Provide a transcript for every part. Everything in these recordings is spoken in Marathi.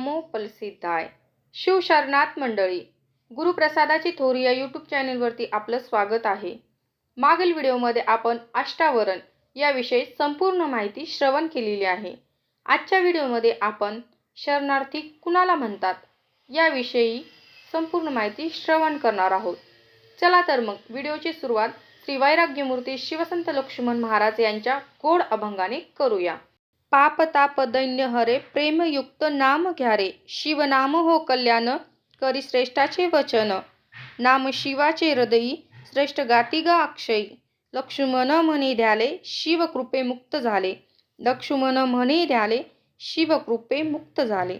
नमो शिव शिवशरणात मंडळी गुरुप्रसादाची थोरी या यूट्यूब चॅनलवरती आपलं स्वागत आहे. मागील व्हिडिओमध्ये आपण अष्टावरण याविषयी संपूर्ण माहिती श्रवण केलेली आहे. आजच्या व्हिडिओमध्ये आपण शरणार्थी कुणाला म्हणतात याविषयी संपूर्ण माहिती श्रवण करणार आहोत. चला तर मग व्हिडिओची सुरुवात श्री वैराग्यमूर्ती शिवसंत लक्ष्मण महाराज यांच्या गोड अभंगाने करूया. पाप ताप दैन्य हरे प्रेमयुक्त नाम घ्यारे. शिवनाम हो कल्याण करी श्रेष्ठाचे वचन. नाम शिवाचे हृदयी श्रेष्ठ गाती गा अक्षयी. लक्ष्मण म्हणे द्याले शिवकृपे मुक्त झाले. लक्ष्मण म्हणे द्याले शिवकृपे मुक्त झाले.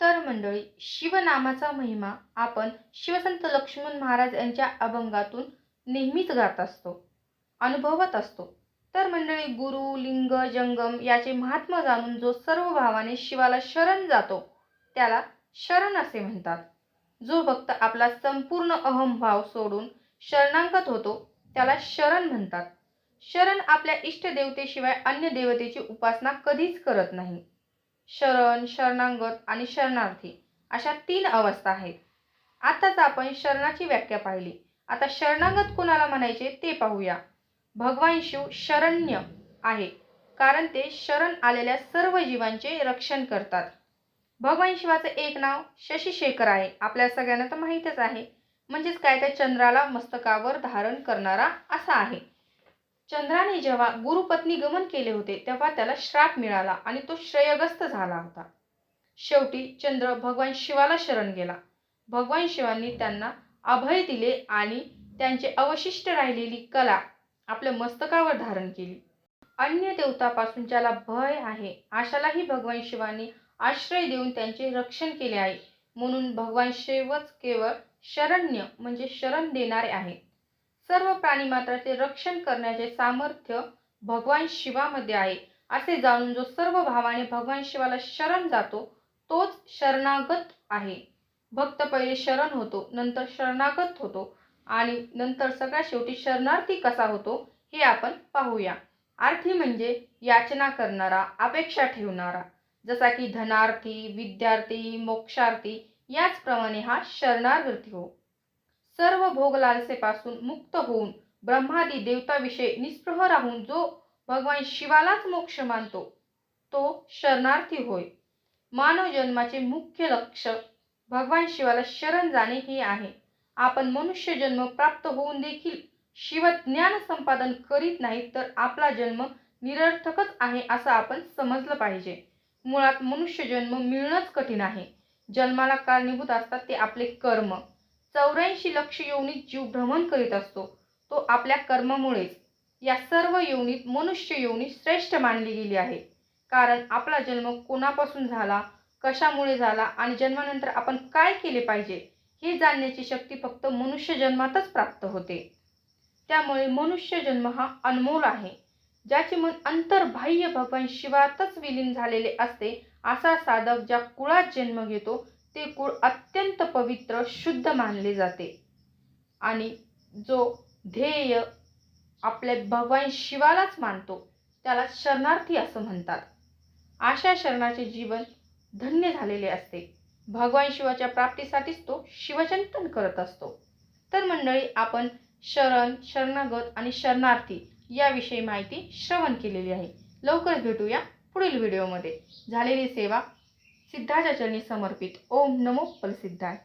तर मंडळी शिवनामाचा महिमा आपण शिवसंत लक्ष्मण महाराज यांच्या अभंगातून नेहमीच गात असतो अनुभवत असतो. तर मंडळी गुरु लिंग जंगम याचे महात्मा जाणून जो सर्व भावाने शिवाला शरण जातो त्याला शरण असे म्हणतात. जो भक्त आपला संपूर्ण अहमभाव सोडून शरणागत होतो त्याला शरण म्हणतात. शरण आपल्या इष्टदेवतेशिवाय अन्य देवतेची उपासना कधीच करत नाही. शरण शरणांगत आणि शरणार्थी अशा तीन अवस्था आहेत. आताच आपण शरणाची व्याख्या पाहिली. आता शरणागत कोणाला म्हणायचे ते पाहूया. भगवान शिव शरण्य आहे. कारण ते शरण आलेल्या सर्व जीवांचे रक्षण करतात. भगवान शिवाचं एक नाव शशिशेखर आहे. आपल्या सगळ्यांना तर माहीतच आहे. म्हणजेच काय? त्या चंद्राला मस्तकावर धारण करणारा असा आहे. चंद्राने जेव्हा गुरुपत्नी गमन केले होते तेव्हा त्याला श्राप मिळाला आणि तो श्रेयग्रस्त झाला होता. शेवटी चंद्र भगवान शिवाला शरण गेला. भगवान शिवांनी त्यांना अभय दिले आणि त्यांचे अवशिष्ट राहिलेली कला आपल्या मस्तकावर धारण केली. अन्य देवतापासून ज्याला भय आहे अशालाही भगवान शिवांनी आश्रय देऊन त्यांचे रक्षण केले आहे. म्हणून भगवान शिवच केवळ शरण्य म्हणजे शरण देणारे आहे सर्व प्राणीमात्राचे रक्षण करण्याचे सामर्थ्य भगवान शिवामध्ये आहे असे जाणून जो सर्व भावाने भगवान शिवाला शरण जातो तोच शरणागत आहे. भक्त पहिले शरण होतो नंतर शरणागत होतो. आणि नंतर सगळ्यात शेवटी शरणार्थी कसा होतो हे आपण पाहूया. आर्थी म्हणजे याचना करणारा अपेक्षा ठेवणारा. जसा की धनार्थी विद्यार्थी मोक्षार्थी याचप्रमाणे हा शरणार्थी हो. सर्व भोगलालसेपासून मुक्त होऊन ब्रह्मादी देवताविषयी निस्पृह राहून जो भगवान शिवालाच मोक्ष मानतो तो शरणार्थी होय. मानव जन्माचे मुख्य लक्ष भगवान शिवाला शरण जाणे हे आहे. आपण मनुष्य जन्म प्राप्त होऊन देखील शिवज्ञान संपादन करीत नाही तर आपला जन्म निरर्थकच आहे असं आपण समजलं पाहिजे. मुळात मनुष्य जन्म मिळणंच कठीण आहे. जन्माला कारणीभूत असतात ते आपले कर्म. चौऱ्याऐंशी लक्ष योनीत जीव भ्रमण करीत असतो. तो आपल्या कर्मामुळेच. या सर्व योनीत मनुष्य योनी श्रेष्ठ मानली गेली आहे. कारण आपला जन्म कोणापासून झाला कशामुळे झाला आणि जन्मानंतर आपण काय केले पाहिजे? हे जाणण्याची शक्ती फक्त मनुष्य जन्मातच प्राप्त होते. त्यामुळे मनुष्य जन्म हा अनमोल आहे. ज्याचे मन अंतर्बाह्य भगवान शिवातच विलीन झालेले असते असा साधक ज्या कुळात जन्म घेतो ते कुळ अत्यंत पवित्र शुद्ध मानले जाते. आणि जो ध्येय आपल्या भगवान शिवालाच मानतो त्याला शरणार्थी असं म्हणतात. अशा शरणाचे जीवन धन्य झालेले असते. भगवान शिवाच्या प्राप्तीसाठीच तो शिवचिंतन करत असतो. तर मंडळी आपण शरण शरणागत आणि शरणार्थी याविषयी माहिती श्रवण केलेली आहे. लवकरच भेटूया पुढील व्हिडिओमध्ये. झालेली सेवा सिद्धाच्या चरणी समर्पित. ओम नमो प्रसिद्धाय